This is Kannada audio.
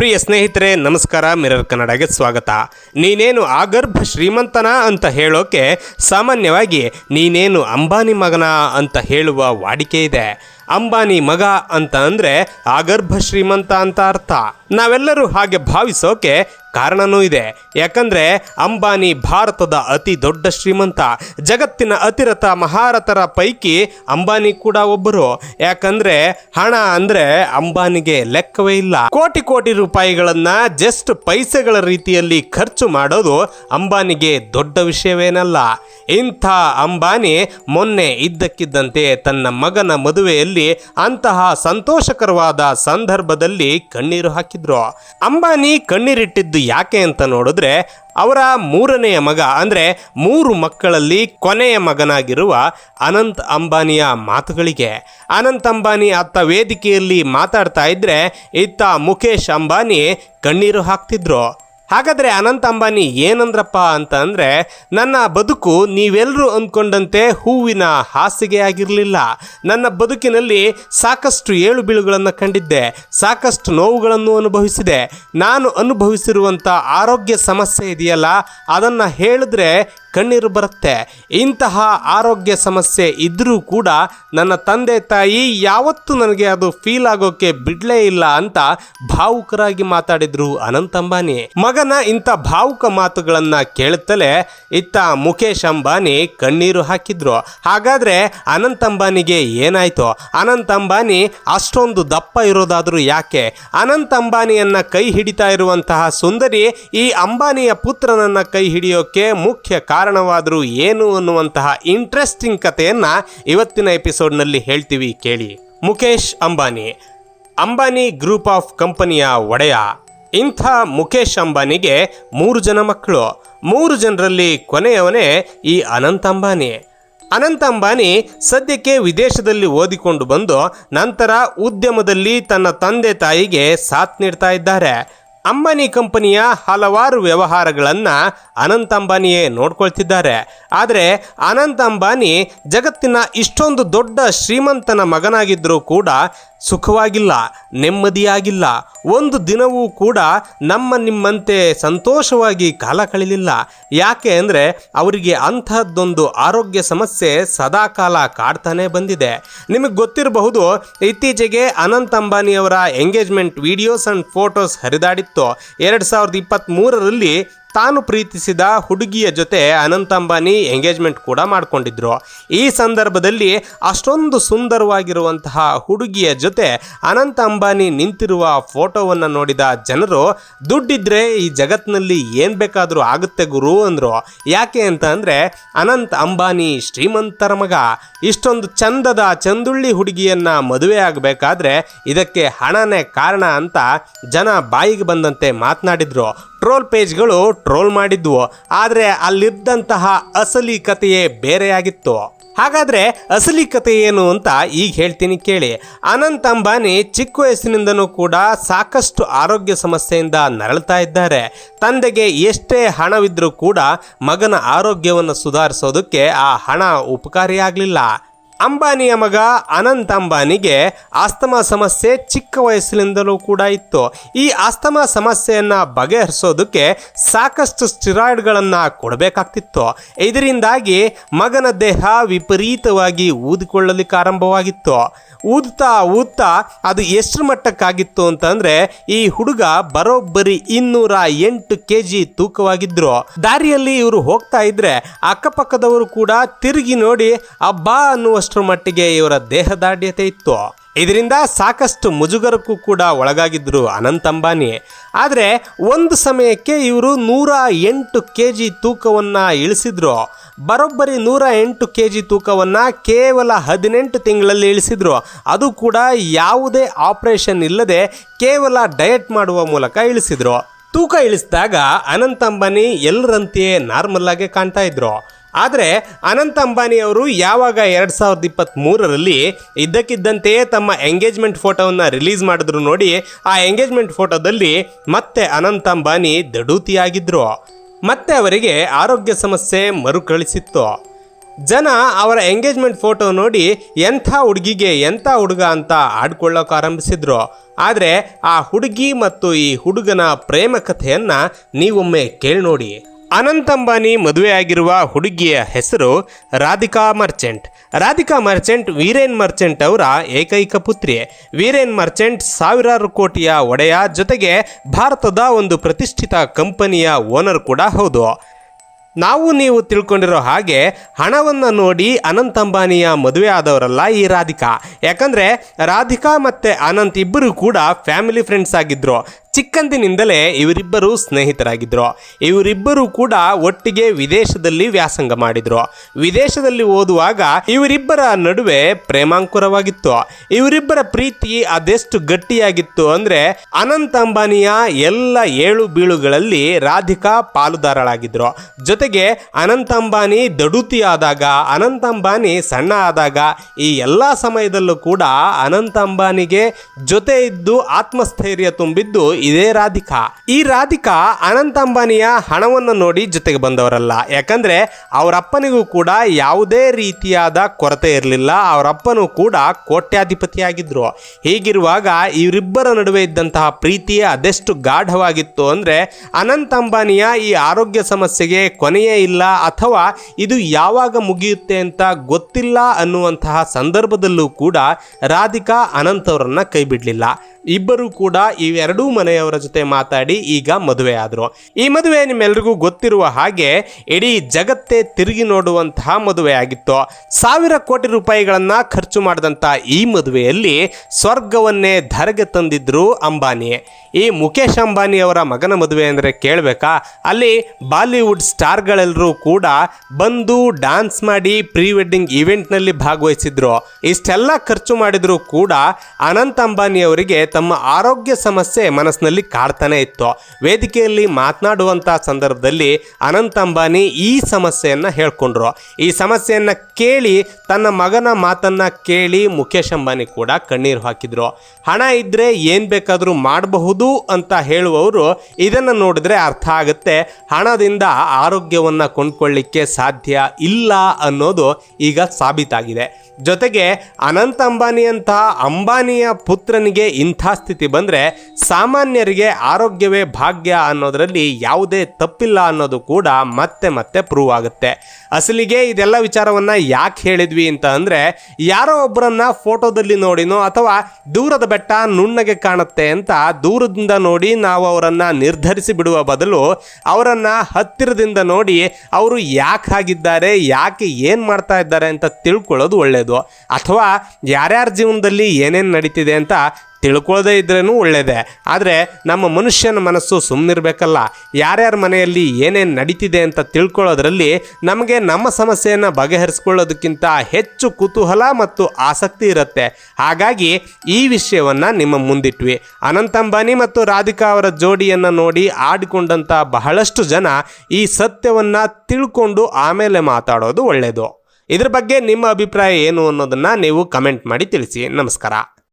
ಪ್ರಿಯ ಸ್ನೇಹಿತರೆ, ನಮಸ್ಕಾರ. ಮಿರರ್ ಕನ್ನಡಗೆ ಸ್ವಾಗತ. ನೀನೇನು ಆಗರ್ಭ ಶ್ರೀಮಂತನ ಅಂತ ಹೇಳೋಕೆ ಸಾಮಾನ್ಯವಾಗಿ ನೀನೇನು ಅಂಬಾನಿ ಮಗನ ಅಂತ ಹೇಳುವ ವಾಡಿಕೆ ಇದೆ. ಅಂಬಾನಿ ಮಗ ಅಂತ ಅಂದರೆ ಆಗರ್ಭ ಶ್ರೀಮಂತ ಅಂತ ಅರ್ಥ. ನಾವೆಲ್ಲರೂ ಹಾಗೆ ಭಾವಿಸೋಕೆ ಕಾರಣನೂ ಇದೆ. ಯಾಕಂದ್ರೆ ಅಂಬಾನಿ ಭಾರತದ ಅತಿ ದೊಡ್ಡ ಶ್ರೀಮಂತ, ಜಗತ್ತಿನ ಅತಿರಥ ಮಹಾರಥರ ಪೈಕಿ ಅಂಬಾನಿ ಕೂಡ ಒಬ್ಬರು. ಯಾಕಂದ್ರೆ ಹಣ ಅಂದರೆ ಅಂಬಾನಿಗೆ ಲೆಕ್ಕವೇ ಇಲ್ಲ. ಕೋಟಿ ಕೋಟಿ ರೂಪಾಯಿಗಳನ್ನು ಜಸ್ಟ್ ಪೈಸೆಗಳ ರೀತಿಯಲ್ಲಿ ಖರ್ಚು ಮಾಡೋದು ಅಂಬಾನಿಗೆ ದೊಡ್ಡ ವಿಷಯವೇನಲ್ಲ. ಇಂಥ ಅಂಬಾನಿ ಮೊನ್ನೆ ಇದ್ದಕ್ಕಿದ್ದಂತೆ ತನ್ನ ಮಗನ ಮದುವೆಯಲ್ಲಿ ಅಂತಹ ಸಂತೋಷಕರವಾದ ಸಂದರ್ಭದಲ್ಲಿ ಕಣ್ಣೀರು ಹಾಕಿದ್ರು. ಅಂಬಾನಿ ಕಣ್ಣೀರಿಟ್ಟಿದ್ದು ಯಾಕೆ ಅಂತ ನೋಡಿದ್ರೆ ಅವರ ಮೂರನೆಯ ಮಗ, ಅಂದರೆ ಮೂರು ಮಕ್ಕಳಲ್ಲಿ ಕೊನೆಯ ಮಗನಾಗಿರುವ ಅನಂತ್ ಅಂಬಾನಿಯ ಮಾತುಗಳಿಗೆ. ಅನಂತ್ ಅಂಬಾನಿ ಅತ್ತ ವೇದಿಕೆಯಲ್ಲಿ ಮಾತಾಡ್ತಾ ಇದ್ದರೆ ಇತ್ತ ಮುಖೇಶ್ ಅಂಬಾನಿ ಕಣ್ಣೀರು ಹಾಕ್ತಿದ್ರು. ಹಾಗಾದ್ರೆ ಅನಂತ ಅಂಬಾನಿ ಏನಂದ್ರಪ್ಪ ಅಂತ ಅಂದರೆ, ನನ್ನ ಬದುಕು ನೀವೆಲ್ಲರೂ ಅಂದ್ಕೊಂಡಂತೆ ಹೂವಿನ ಹಾಸಿಗೆ ಆಗಿರಲಿಲ್ಲ. ನನ್ನ ಬದುಕಿನಲ್ಲಿ ಸಾಕಷ್ಟು ಏಳು ಬೀಳುಗಳನ್ನು ಕಂಡಿದ್ದೆ, ಸಾಕಷ್ಟು ನೋವುಗಳನ್ನು ಅನುಭವಿಸಿದೆ. ನಾನು ಅನುಭವಿಸಿರುವಂಥ ಆರೋಗ್ಯ ಸಮಸ್ಯೆ ಇದೆಯಲ್ಲ, ಅದನ್ನು ಹೇಳಿದ್ರೆ ಕಣ್ಣೀರು ಬರುತ್ತೆ. ಇಂತಹ ಆರೋಗ್ಯ ಸಮಸ್ಯೆ ಇದ್ದರೂ ಕೂಡ ನನ್ನ ತಂದೆ ತಾಯಿ ಯಾವತ್ತೂ ನನಗೆ ಅದು ಫೀಲ್ ಆಗೋಕೆ ಬಿಡಲೇ ಇಲ್ಲ ಅಂತ ಭಾವುಕರಾಗಿ ಮಾತಾಡಿದ್ರು ಅನಂತ ಅಂಬಾನಿ. ಮಗನ ಇಂಥ ಭಾವುಕ ಮಾತುಗಳನ್ನ ಕೇಳುತ್ತಲೇ ಇತ್ತ ಮುಖೇಶ್ ಅಂಬಾನಿ ಕಣ್ಣೀರು ಹಾಕಿದ್ರು. ಹಾಗಾದ್ರೆ ಅನಂತ ಅಂಬಾನಿಗೆ ಏನಾಯ್ತು? ಅನಂತ ಅಂಬಾನಿ ಅಷ್ಟೊಂದು ದಪ್ಪ ಇರೋದಾದ್ರೂ ಯಾಕೆ? ಅನಂತ ಅಂಬಾನಿಯನ್ನ ಕೈ ಹಿಡಿತಾ ಇರುವಂತಹ ಸುಂದರಿ ಈ ಅಂಬಾನಿಯ ಪುತ್ರನನ್ನ ಕೈ ಹಿಡಿಯೋಕೆ ಮುಖ್ಯ ಕಾರಣವಾದರೂ ಏನು ಅನ್ನುವಂತಹ ಇಂಟ್ರೆಸ್ಟಿಂಗ್ ಕಥೆಯನ್ನ ಇವತ್ತಿನ ಎಪಿಸೋಡ್ನಲ್ಲಿ ಹೇಳ್ತೀವಿ ಕೇಳಿ. ಮುಖೇಶ್ ಅಂಬಾನಿ. ಅಂಬಾನಿ ಗ್ರೂಪ್ ಆಫ್ ಕಂಪನಿಯ ಒಡೆಯ. ಇಂಥ ಮುಖೇಶ್ ಅಂಬಾನಿಗೆ ಮೂರು ಜನ ಮಕ್ಕಳು. ಮೂರು ಜನರಲ್ಲಿ ಕೊನೆಯವನೇ ಈ ಅನಂತ ಅಂಬಾನಿ. ಅನಂತ ಅಂಬಾನಿ ಸದ್ಯಕ್ಕೆ ವಿದೇಶದಲ್ಲಿ ಓದಿಕೊಂಡು ಬಂದು ನಂತರ ಉದ್ಯಮದಲ್ಲಿ ತನ್ನ ತಂದೆ ತಾಯಿಗೆ ಸಾಥ್ ನೀಡ್ತಾ ಇದ್ದಾರೆ. ಅಂಬಾನಿ ಕಂಪನಿಯ ಹಲವಾರು ವ್ಯವಹಾರಗಳನ್ನು ಅನಂತ್ ಅಂಬಾನಿಯೇ ನೋಡ್ಕೊಳ್ತಿದ್ದಾರೆ. ಆದರೆ ಅನಂತ್ ಅಂಬಾನಿ ಜಗತ್ತಿನ ಇಷ್ಟೊಂದು ದೊಡ್ಡ ಶ್ರೀಮಂತನ ಮಗನಾಗಿದ್ದರೂ ಕೂಡ ಸುಖವಾಗಿಲ್ಲ, ನೆಮ್ಮದಿಯಾಗಿಲ್ಲ. ಒಂದು ದಿನವೂ ಕೂಡ ನಮ್ಮ ನಿಮ್ಮಂತೆ ಸಂತೋಷವಾಗಿ ಕಾಲ ಕಳೆಯಲಿಲ್ಲ ಯಾಕೆ ಅಂದರೆ ಅವರಿಗೆ ಅಂತಹದ್ದೊಂದು ಆರೋಗ್ಯ ಸಮಸ್ಯೆ ಸದಾಕಾಲ ಕಾಡ್ತಾನೆ ಬಂದಿದೆ. ನಿಮಗೆ ಗೊತ್ತಿರಬಹುದು, ಇತ್ತೀಚೆಗೆ ಅನಂತ್ ಅಂಬಾನಿಯವರ ಎಂಗೇಜ್ಮೆಂಟ್ ವಿಡಿಯೋಸ್ ಆ್ಯಂಡ್ ಫೋಟೋಸ್ ಹರಿದಾಡಿತ್ತು ಎರಡು ಸಾವಿರದ ಇಪ್ಪತ್ತ್ಮೂರರಲ್ಲಿ ತಾನು ಪ್ರೀತಿಸಿದ ಹುಡುಗಿಯ ಜೊತೆ ಅನಂತ ಅಂಬಾನಿ ಎಂಗೇಜ್ಮೆಂಟ್ ಕೂಡ ಮಾಡಿಕೊಂಡಿದ್ರು. ಈ ಸಂದರ್ಭದಲ್ಲಿ ಅಷ್ಟೊಂದು ಸುಂದರವಾಗಿರುವಂತಹ ಹುಡುಗಿಯ ಜೊತೆ ಅನಂತ ಅಂಬಾನಿ ನಿಂತಿರುವ ಫೋಟೋವನ್ನು ನೋಡಿದ ಜನರು, ದುಡ್ಡಿದ್ರೆ ಈ ಜಗತ್ತಿನಲ್ಲಿ ಏನು ಬೇಕಾದರೂ ಆಗುತ್ತೆ ಗುರು ಅಂದರು. ಯಾಕೆ ಅಂತ ಅಂದರೆ, ಅನಂತ್ ಅಂಬಾನಿ ಶ್ರೀಮಂತರ ಮಗ. ಇಷ್ಟೊಂದು ಚಂದದ ಚಂದುಳ್ಳಿ ಹುಡುಗಿಯನ್ನು ಮದುವೆ ಆಗಬೇಕಾದ್ರೆ ಇದಕ್ಕೆ ಹಣನೇ ಕಾರಣ ಅಂತ ಜನ ಬಾಯಿಗೆ ಬಂದಂತೆ ಮಾತನಾಡಿದರು. ಟ್ರೋಲ್ ಪೇಜ್ಗಳು ಟ್ರೋಲ್ ಮಾಡಿದ್ವು, ಆದರೆ ಅಲ್ಲಿದ್ದಂತಹ ಅಸಲಿ ಕಥೆಯೇ ಬೇರೆಯಾಗಿತ್ತು. ಹಾಗಾದ್ರೆ ಅಸಲಿ ಕಥೆ ಏನು ಅಂತ ಈಗ ಹೇಳ್ತೀನಿ ಕೇಳಿ. ಅನಂತ್ ಅಂಬಾನಿ ಚಿಕ್ಕ ವಯಸ್ಸಿನಿಂದನೂ ಕೂಡ ಸಾಕಷ್ಟು ಆರೋಗ್ಯ ಸಮಸ್ಯೆಯಿಂದ ನರಳ್ತಾ ಇದ್ದಾರೆ. ತಂದೆಗೆ ಎಷ್ಟೇ ಹಣವಿದ್ರೂ ಕೂಡ ಮಗನ ಆರೋಗ್ಯವನ್ನು ಸುಧಾರಿಸೋದಕ್ಕೆ ಆ ಹಣ ಉಪಕಾರಿಯಾಗಲಿಲ್ಲ. ಅಂಬಾನಿಯ ಮಗ ಅನಂತ್ ಅಂಬಾನಿಗೆ ಆಸ್ತಮಾ ಸಮಸ್ಯೆ ಚಿಕ್ಕ ವಯಸ್ಸಿನಿಂದಲೂ ಕೂಡ ಇತ್ತು. ಈ ಆಸ್ತಮಾ ಸಮಸ್ಯೆಯನ್ನು ಬಗೆಹರಿಸೋದಕ್ಕೆ ಸಾಕಷ್ಟು ಸ್ಟಿರಾಯ್ಡ್ಗಳನ್ನು ಕೊಡಬೇಕಾಗ್ತಿತ್ತು. ಇದರಿಂದಾಗಿ ಮಗನ ದೇಹ ವಿಪರೀತವಾಗಿ ಊದಿಕೊಳ್ಳಲಿಕ್ಕೆ ಆರಂಭವಾಗಿತ್ತು. ಊದ್ತಾ ಊದ್ತಾ ಅದು ಎಷ್ಟು ಮಟ್ಟಕ್ಕಾಗಿತ್ತು ಅಂತಂದ್ರೆ ಈ ಹುಡುಗ ಬರೋಬ್ಬರಿ ಇನ್ನೂರ ಎಂಟು ಕೆ ಜಿ ತೂಕವಾಗಿದ್ರು. ದಾರಿಯಲ್ಲಿ ಇವರು ಹೋಗ್ತಾ ಇದ್ರೆ ಅಕ್ಕಪಕ್ಕದವರು ಕೂಡ ತಿರುಗಿ ನೋಡಿ, ಅಬ್ಬಾ ಅನ್ನುವಷ್ಟರ ಮಟ್ಟಿಗೆ ಇವರ ದೇಹದಾಢ್ಯತೆ ಇತ್ತು. ಇದರಿಂದ ಸಾಕಷ್ಟು ಮುಜುಗರಕ್ಕೂ ಕೂಡ ಒಳಗಾಗಿದ್ರು ಅನಂತ್ ಅಂಬಾನಿ. ಆದರೆ ಒಂದು ಸಮಯಕ್ಕೆ ಇವರು ನೂರ ಎಂಟು ಕೆ ಜಿ ತೂಕವನ್ನು ಇಳಿಸಿದ್ರು. ಬರೋಬ್ಬರಿ ನೂರ ಎಂಟು ಕೆ ಜಿ ತೂಕವನ್ನು ಕೇವಲ ಹದಿನೆಂಟು ತಿಂಗಳಲ್ಲಿ ಇಳಿಸಿದ್ರು. ಅದು ಕೂಡ ಯಾವುದೇ ಆಪರೇಷನ್ ಇಲ್ಲದೆ ಕೇವಲ ಡಯಟ್ ಮಾಡುವ ಮೂಲಕ ಇಳಿಸಿದ್ರು. ತೂಕ ಇಳಿಸಿದಾಗ ಅನಂತ ಅಂಬಾನಿ ಎಲ್ಲರಂತೆಯೇ ನಾರ್ಮಲ್ ಆಗಿ ಕಾಣ್ತಾ ಇದ್ರು. ಆದರೆ ಅನಂತ ಅಂಬಾನಿ ಅವರು ಯಾವಾಗ ಎರಡು ಸಾವಿರದ ಇಪ್ಪತ್ತ್ಮೂರರಲ್ಲಿ ಇದ್ದಕ್ಕಿದ್ದಂತೆಯೇ ತಮ್ಮ ಎಂಗೇಜ್ಮೆಂಟ್ ಫೋಟೋವನ್ನು ರಿಲೀಸ್ ಮಾಡಿದ್ರು ನೋಡಿ, ಆ ಎಂಗೇಜ್ಮೆಂಟ್ ಫೋಟೋದಲ್ಲಿ ಮತ್ತೆ ಅನಂತ ಅಂಬಾನಿ ದಡೂತಿಯಾಗಿದ್ರು. ಮತ್ತೆ ಅವರಿಗೆ ಆರೋಗ್ಯ ಸಮಸ್ಯೆ ಮರುಕಳಿಸಿತ್ತು. ಜನ ಅವರ ಎಂಗೇಜ್ಮೆಂಟ್ ಫೋಟೋ ನೋಡಿ, ಎಂಥ ಹುಡುಗಿಗೆ ಎಂಥ ಹುಡುಗ ಅಂತ ಆಡ್ಕೊಳ್ಳೋಕೆ ಆರಂಭಿಸಿದ್ರು. ಆದರೆ ಆ ಹುಡುಗಿ ಮತ್ತು ಈ ಹುಡುಗನ ಪ್ರೇಮ ಕಥೆಯನ್ನು ನೀವೊಮ್ಮೆ ಕೇಳಿ ನೋಡಿ. ಅನಂತ್ ಅಂಬಾನಿ ಮದುವೆಯಾಗಿರುವ ಹುಡುಗಿಯ ಹೆಸರು Radhika Merchant. Radhika Merchant Viren Merchant ಅವರ ಏಕೈಕ ಪುತ್ರಿ ವೀರೇನ್ ಮರ್ಚೆಂಟ್ ಸಾವಿರಾರು ಕೋಟಿಯ ಒಡೆಯ ಜೊತೆಗೆ ಭಾರತದ ಒಂದು ಪ್ರತಿಷ್ಠಿತ ಕಂಪನಿಯ ಓನರ್ ಕೂಡ ಹೌದು. ನಾವು ನೀವು ತಿಳ್ಕೊಂಡಿರೋ ಹಾಗೆ ಹಣವನ್ನು ನೋಡಿ ಅನಂತ್ ಅಂಬಾನಿಯ ಮದುವೆ ಆದವರಲ್ಲ ಈ ರಾಧಿಕಾ. ಯಾಕಂದರೆ ರಾಧಿಕಾ ಮತ್ತು ಅನಂತ್ ಇಬ್ಬರು ಕೂಡ ಫ್ಯಾಮಿಲಿ ಫ್ರೆಂಡ್ಸ್ ಆಗಿದ್ರು. ಚಿಕ್ಕಂದಿನಿಂದಲೇ ಇವರಿಬ್ಬರು ಸ್ನೇಹಿತರಾಗಿದ್ದರು ಇವರಿಬ್ಬರು ಕೂಡ ಒಟ್ಟಿಗೆ ವಿದೇಶದಲ್ಲಿ ವ್ಯಾಸಂಗ ಮಾಡಿದ್ರು. ವಿದೇಶದಲ್ಲಿ ಓದುವಾಗ ಇವರಿಬ್ಬರ ನಡುವೆ ಪ್ರೇಮಾಂಕುರವಾಗಿತ್ತು. ಇವರಿಬ್ಬರ ಪ್ರೀತಿ ಅದೆಷ್ಟು ಗಟ್ಟಿಯಾಗಿತ್ತು ಅಂದ್ರೆ ಅನಂತ ಅಂಬಾನಿಯ ಎಲ್ಲ ಏಳು ಬೀಳುಗಳಲ್ಲಿ ರಾಧಿಕಾ ಪಾಲುದಾರಳಾಗಿದ್ರು. ಜೊತೆಗೆ ಅನಂತ ಅಂಬಾನಿ ದಡುತಿ ಆದಾಗ ಅನಂತ ಅಂಬಾನಿ ಸಣ್ಣ ಆದಾಗ ಈ ಎಲ್ಲ ಸಮಯದಲ್ಲೂ ಕೂಡ ಅನಂತ ಅಂಬಾನಿಗೆ ಜೊತೆ ಇದ್ದು ಆತ್ಮಸ್ಥೈರ್ಯ ತುಂಬಿದ್ದು ಇದೇ ರಾಧಿಕಾ. ಈ ರಾಧಿಕಾ ಅನಂತ ಅಂಬಾನಿಯ ಹಣವನ್ನು ನೋಡಿ ಜೊತೆಗೆ ಬಂದವರಲ್ಲ. ಯಾಕಂದ್ರೆ ಅವರಪ್ಪನಿಗೂ ಕೂಡ ಯಾವುದೇ ರೀತಿಯಾದ ಕೊರತೆ ಇರಲಿಲ್ಲ. ಅವರಪ್ಪನೂ ಕೂಡ ಕೋಟ್ಯಾಧಿಪತಿಯಾಗಿದ್ರು. ಹೀಗಿರುವಾಗ ಇವರಿಬ್ಬರ ನಡುವೆ ಇದ್ದಂತಹ ಪ್ರೀತಿ ಅದೆಷ್ಟು ಗಾಢವಾಗಿತ್ತು ಅಂದ್ರೆ ಅನಂತ ಅಂಬಾನಿಯ ಈ ಆರೋಗ್ಯ ಸಮಸ್ಯೆಗೆ ಕೊನೆಯೇ ಇಲ್ಲ ಅಥವಾ ಇದು ಯಾವಾಗ ಮುಗಿಯುತ್ತೆ ಅಂತ ಗೊತ್ತಿಲ್ಲ ಅನ್ನುವಂತಹ ಸಂದರ್ಭದಲ್ಲೂ ಕೂಡ ರಾಧಿಕಾ ಅನಂತ್ ಅವರನ್ನ ಕೈ ಬಿಡಲಿಲ್ಲ. ಇಬ್ಬರು ಕೂಡ ಇವೆರಡೂ ಮನೆಯವರ ಜೊತೆ ಮಾತಾಡಿ ಈಗ ಮದುವೆ ಆದರು. ಈ ಮದುವೆ ನಿಮ್ಮೆಲ್ಲರಿಗೂ ಗೊತ್ತಿರುವ ಹಾಗೆ ಇಡೀ ಜಗತ್ತೇ ತಿರುಗಿ ನೋಡುವಂತಹ ಮದುವೆ ಆಗಿತ್ತು. ಸಾವಿರ ಕೋಟಿ ರೂಪಾಯಿಗಳನ್ನು ಖರ್ಚು ಮಾಡಿದಂಥ ಈ ಮದುವೆಯಲ್ಲಿ ಸ್ವರ್ಗವನ್ನೇ ಧರೆಗೆ ತಂದಿದ್ರು ಅಂಬಾನಿ. ಈ ಮುಖೇಶ್ ಅಂಬಾನಿ ಅವರ ಮಗನ ಮದುವೆ ಅಂದರೆ ಕೇಳಬೇಕಾ? ಅಲ್ಲಿ ಬಾಲಿವುಡ್ ಸ್ಟಾರ್ಗಳೆಲ್ಲರೂ ಕೂಡ ಬಂದು ಡ್ಯಾನ್ಸ್ ಮಾಡಿ ಪ್ರೀ ವೆಡ್ಡಿಂಗ್ ಇವೆಂಟ್ನಲ್ಲಿ ಭಾಗವಹಿಸಿದ್ರು. ಇಷ್ಟೆಲ್ಲ ಖರ್ಚು ಮಾಡಿದರೂ ಕೂಡ ಅನಂತ್ ಅಂಬಾನಿ ಅವರಿಗೆ ತಮ್ಮ ಆರೋಗ್ಯ ಸಮಸ್ಯೆ ಮನಸ್ಸಿನಲ್ಲಿ ಕಾಡ್ತಾನೆ ಇತ್ತು. ವೇದಿಕೆಯಲ್ಲಿ ಮಾತನಾಡುವಂಥ ಸಂದರ್ಭದಲ್ಲಿ ಅನಂತ ಅಂಬಾನಿ ಈ ಸಮಸ್ಯೆಯನ್ನು ಹೇಳ್ಕೊಂಡ್ರು. ಈ ಸಮಸ್ಯೆಯನ್ನು ಕೇಳಿ ತನ್ನ ಮಗನ ಮಾತನ್ನ ಕೇಳಿ ಮುಖೇಶ್ ಅಂಬಾನಿ ಕೂಡ ಕಣ್ಣೀರು ಹಾಕಿದ್ರು. ಹಣ ಇದ್ದರೆ ಏನು ಬೇಕಾದರೂ ಮಾಡಬಹುದು ಅಂತ ಹೇಳುವವರು ಇದನ್ನು ನೋಡಿದ್ರೆ ಅರ್ಥ ಆಗುತ್ತೆ. ಹಣದಿಂದ ಆರೋಗ್ಯವನ್ನು ಕೊಂಡ್ಕೊಳ್ಳಿಕ್ಕೆ ಸಾಧ್ಯ ಇಲ್ಲ ಅನ್ನೋದು ಈಗ ಸಾಬೀತಾಗಿದೆ. ಜೊತೆಗೆ ಅನಂತ್ ಅಂಬಾನಿಯಂತಹ ಅಂಬಾನಿಯ ಪುತ್ರನಿಗೆ ಇಂಥ ಸ್ಥಿತಿ ಬಂದರೆ ಸಾಮಾನ್ಯರಿಗೆ ಆರೋಗ್ಯವೇ ಭಾಗ್ಯ ಅನ್ನೋದರಲ್ಲಿ ಯಾವುದೇ ತಪ್ಪಿಲ್ಲ ಅನ್ನೋದು ಕೂಡ ಮತ್ತೆ ಮತ್ತೆ ಪ್ರೂವ್ ಆಗುತ್ತೆ. ಅಸಲಿಗೆ ಇದೆಲ್ಲ ವಿಚಾರವನ್ನು ಯಾಕೆ ಹೇಳಿದ್ವಿ ಅಂತ ಅಂದರೆ ಯಾರೋ ಒಬ್ಬರನ್ನ ಫೋಟೋದಲ್ಲಿ ನೋಡಿನೋ ಅಥವಾ ದೂರದ ಬೆಟ್ಟ ನುಣ್ಣಗೆ ಕಾಣುತ್ತೆ ಅಂತ ದೂರದಿಂದ ನೋಡಿ ನಾವು ಅವರನ್ನು ನಿರ್ಧರಿಸಿ ಬಿಡುವ ಬದಲು ಅವರನ್ನು ಹತ್ತಿರದಿಂದ ನೋಡಿ ಅವರು ಯಾಕೆ ಆಗಿದ್ದಾರೆ ಯಾಕೆ ಏನು ಮಾಡ್ತಾ ಇದ್ದಾರೆ ಅಂತ ತಿಳ್ಕೊಳ್ಳೋದು ಒಳ್ಳೆಯದು ಅಥವಾ ಯಾರ್ಯಾರ ಜೀವನದಲ್ಲಿ ಏನೇನು ನಡೀತಿದೆ ಅಂತ ತಿಳ್ಕೊಳ್ಳದೇ ಇದ್ರೂ ಒಳ್ಳೆಯದೇ ಆದರೆ ನಮ್ಮ ಮನುಷ್ಯನ ಮನಸ್ಸು ಸುಮ್ಮನಿರಬೇಕಲ್ಲ ಯಾರ್ಯಾರ ಮನೆಯಲ್ಲಿ ಏನೇನು ನಡೀತಿದೆ ಅಂತ ತಿಳ್ಕೊಳ್ಳೋದ್ರಲ್ಲಿ ನಮಗೆ ನಮ್ಮ ಸಮಸ್ಯೆಯನ್ನು ಬಗೆಹರಿಸ್ಕೊಳ್ಳೋದಕ್ಕಿಂತ ಹೆಚ್ಚು ಕುತೂಹಲ ಮತ್ತು ಆಸಕ್ತಿ ಇರುತ್ತೆ. ಹಾಗಾಗಿ ಈ ವಿಷಯವನ್ನು ನಿಮ್ಮ ಮುಂದಿಟ್ವಿ. ಅನಂತ ಅಂಬಾನಿ ಮತ್ತು ರಾಧಿಕಾ ಅವರ ಜೋಡಿಯನ್ನು ನೋಡಿ ಆಡಿಕೊಂಡಂಥ ಬಹಳಷ್ಟು ಜನ ಈ ಸತ್ಯವನ್ನು ತಿಳ್ಕೊಂಡು ಆಮೇಲೆ ಮಾತಾಡೋದು ಒಳ್ಳೆಯದು ಇದ್ರ ಬಗ್ಗೆ ನಿಮ್ಮ ಅಭಿಪ್ರಾಯ ಏನು ಅನ್ನೋದನ್ನು ನೀವು ಕಮೆಂಟ್ ಮಾಡಿ ತಿಳಿಸಿ. ನಮಸ್ಕಾರ.